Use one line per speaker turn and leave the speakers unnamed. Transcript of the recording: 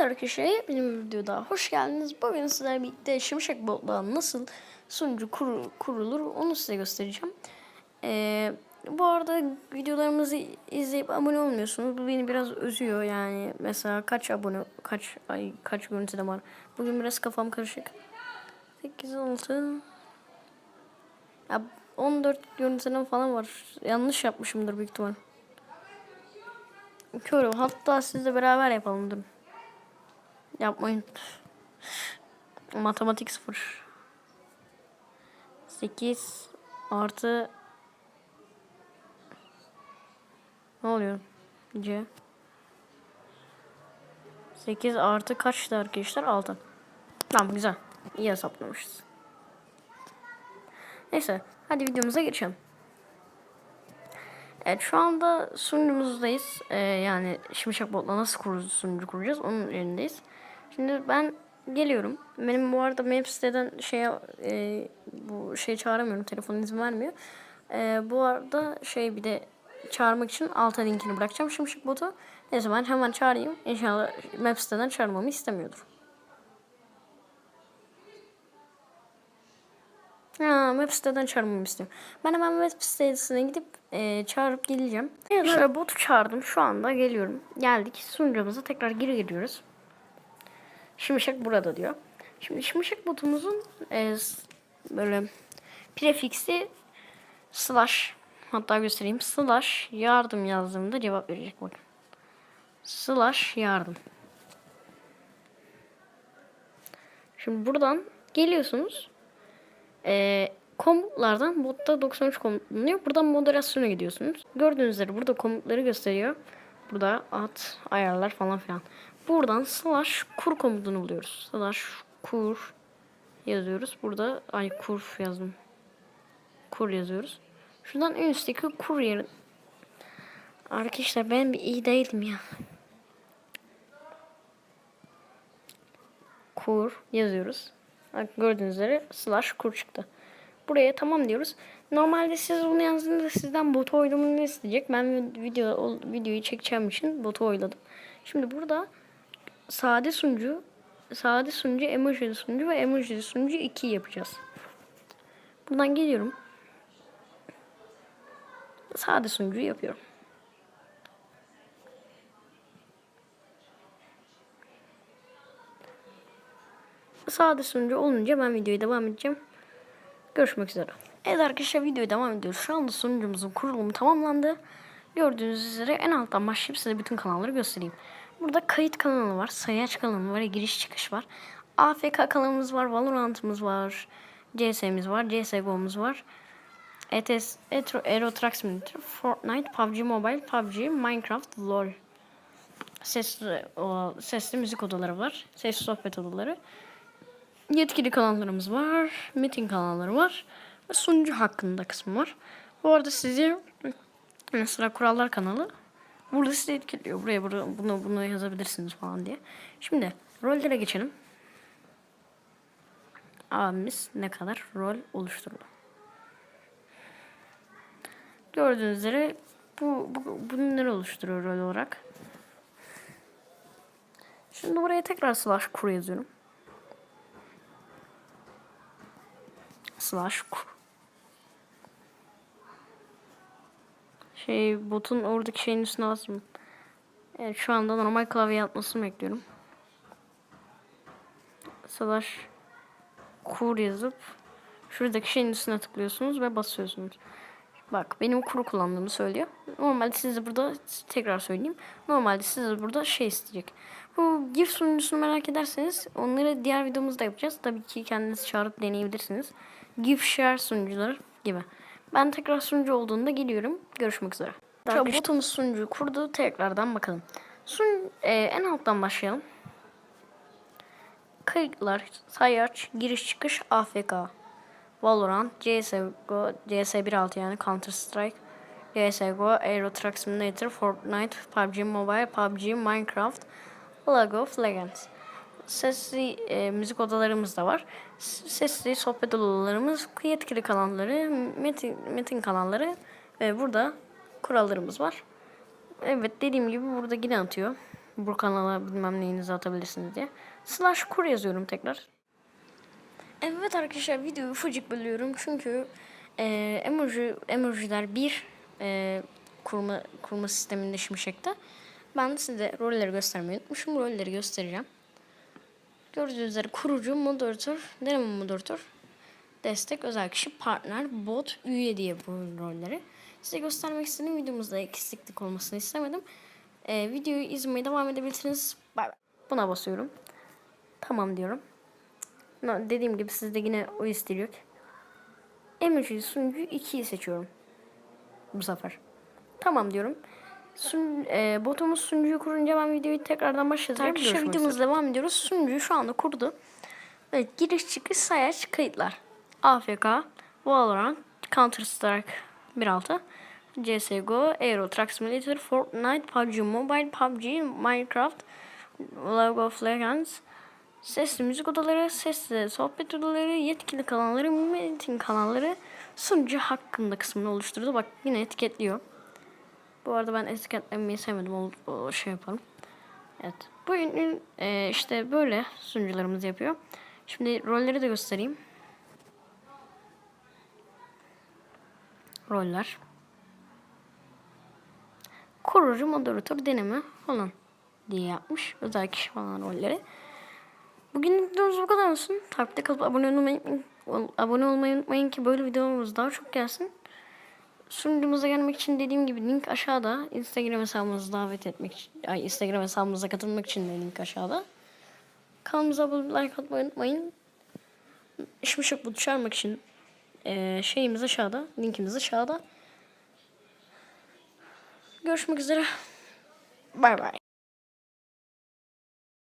Evet arkadaşlar benim videoda hoş geldiniz. Bugün sizlerle birlikte Şimşek Bot'la nasıl sunucu kur- kurulur onu size göstereceğim. Ee, bu arada videolarımızı izleyip abone olmuyorsunuz. Bu beni biraz üzüyor yani. Mesela kaç abone, kaç ay kaç görüntüde var. Bugün biraz kafam karışık. 8 6 ya 14 görüntüden falan var. Yanlış yapmışımdır büyük ihtimal. Körüm. Hatta sizle beraber yapalım durun. Yapmayın. Matematik 0. 8 artı ne oluyor? C 8 artı kaçtı arkadaşlar? 6. Tamam güzel. İyi hesaplamışız. Neyse hadi videomuza geçelim. Evet şu anda sunucumuzdayız. Ee, yani Şimşek Bot'la nasıl kuracağız, sunucu kuracağız onun yerindeyiz. Şimdi ben geliyorum. Benim bu arada web siteden şeye e, bu şey çağıramıyorum. Telefon izin vermiyor. E, bu arada şey bir de çağırmak için alta linkini bırakacağım Şimşek Bot'u. Neyse ben hemen çağırayım. İnşallah web siteden çağırmamı istemiyordur. Ha, web siteden çağırmamı istiyorum. Ben hemen web sitesine gidip e, çağırıp geleceğim. Şöyle botu çağırdım. Şu anda geliyorum. Geldik. Sunucumuza tekrar geri giriyoruz. Şimşek burada diyor. Şimdi Şimşek botumuzun e, böyle prefiksi slash hatta göstereyim. Slash yardım yazdığımda cevap verecek bakın. Slash yardım. Şimdi buradan geliyorsunuz. Ee, komutlardan botta 93 komut bulunuyor. Buradan moderasyona gidiyorsunuz. Gördüğünüz üzere burada komutları gösteriyor. Burada at, ayarlar falan filan. Buradan slash kur komutunu buluyoruz. Slash kur yazıyoruz. Burada ay kur yazdım. Kur yazıyoruz. Şuradan üstteki kur yeri. Arkadaşlar ben bir iyi değilim ya. kur yazıyoruz. Bak gördüğünüz üzere slash kur çıktı. Buraya tamam diyoruz. Normalde siz bunu yazdığınızda sizden botu oylamanı isteyecek. Ben video videoyu çekeceğim için botu oyladım. Şimdi burada sade sunucu, sade sunucu, emoji sunucu ve emoji sunucu 2 yapacağız. Buradan geliyorum. Sade sunucuyu yapıyorum. Sade sunucu olunca ben videoya devam edeceğim. Görüşmek üzere. Evet arkadaşlar videoya devam ediyoruz. Şu anda sunucumuzun kurulumu tamamlandı. Gördüğünüz üzere en alttan başlayıp size bütün kanalları göstereyim. Burada kayıt kanalı var, sayaç kanalı var, giriş çıkış var. AFK kanalımız var, Valorant'ımız var, CS'miz var, CSGO'muz var. ETS, Etro, Aero Simulator, Fortnite, PUBG Mobile, PUBG, Minecraft, LoL. Sesli, o, sesli müzik odaları var, sesli sohbet odaları. Yetkili kanallarımız var, metin kanalları var ve sunucu hakkında kısmı var. Bu arada sizi mesela kurallar kanalı burada sizi etkiliyor. Buraya bunu, bunu, bunu yazabilirsiniz falan diye. Şimdi rollere geçelim. Abimiz ne kadar rol oluşturdu. Gördüğünüz üzere bu, bu bunları oluşturuyor rol olarak. Şimdi buraya tekrar slash kur yazıyorum. slash kur. Şey botun oradaki şeyin üstüne basayım. Evet şu anda normal klavye atmasını bekliyorum. Slash kur yazıp şuradaki şeyin üstüne tıklıyorsunuz ve basıyorsunuz. Bak benim kuru kullandığımı söylüyor. Normalde size burada tekrar söyleyeyim. Normalde size burada şey isteyecek. Bu GIF sunucusunu merak ederseniz onları diğer videomuzda yapacağız. Tabii ki kendiniz çağırıp deneyebilirsiniz. GIF share sunucuları gibi. Ben tekrar sunucu olduğunda geliyorum. Görüşmek üzere. Şu botumuz sunucuyu kurdu. Tekrardan bakalım. Sun, e, en alttan başlayalım. Kayıtlar, sayaç, giriş çıkış, AFK. Valorant, CSGO, CS 1.6 yani Counter Strike, CSGO, Aero Truck Simulator, Fortnite, PUBG Mobile, PUBG, Minecraft, League of Legends. Sesli e, müzik odalarımız da var. Sesli sohbet odalarımız, yetkili kanalları, metin, metin kanalları ve burada kurallarımız var. Evet dediğim gibi burada yine atıyor. bu kanala bilmem neyinizi atabilirsiniz diye. Slash kur yazıyorum tekrar. Evet arkadaşlar videoyu ufacık bölüyorum çünkü e, emoji emojiler bir e, kurma kurma sisteminde şimşekte. Ben size rolleri göstermeyi unutmuşum. Rolleri göstereceğim. Gördüğünüz üzere kurucu, moderatör, deneme moderatör, destek, özel kişi, partner, bot, üye diye bu rolleri. Size göstermek istediğim videomuzda eksiklik olmasını istemedim. E, videoyu izlemeye devam edebilirsiniz. Bay bay. Buna basıyorum. Tamam diyorum. Dediğim gibi sizde yine o istil yok. Emoji sunucu 2'yi seçiyorum. Bu sefer. Tamam diyorum. Sun, e, botumuz sunucuyu kurunca ben videoyu tekrardan başlatacağım. Arkadaşlar videomuz devam ediyoruz. Sunucuyu şu anda kurdu. Evet giriş çıkış sayaç kayıtlar. AFK, Valorant, Counter Strike 1.6, CSGO, Aero Truck Simulator, Fortnite, PUBG Mobile, PUBG, Minecraft, League of Legends, Sesli müzik odaları, sesli sohbet odaları, yetkili kanalları, meeting kanalları sunucu hakkında kısmını oluşturdu. Bak yine etiketliyor. Bu arada ben etiketlemeyi sevmedim. O, o şey yapalım. Evet. Bu ünlü e, işte böyle sunucularımız yapıyor. Şimdi rolleri de göstereyim. Roller. Kurucu, moderatör, deneme falan diye yapmış. Özel kişi falan rolleri. Bugün videomuz bu kadar olsun. Takipte kalıp abone olmayı, abone olmayı unutmayın ki böyle videolarımız daha çok gelsin. Sunucumuza gelmek için dediğim gibi link aşağıda. Instagram hesabımızı davet etmek için, ay Instagram hesabımıza katılmak için de link aşağıda. Kanalımıza abone like atmayı unutmayın. Şimşek bu çağırmak için eee şeyimiz aşağıda. Linkimiz aşağıda. Görüşmek üzere. Bay bay.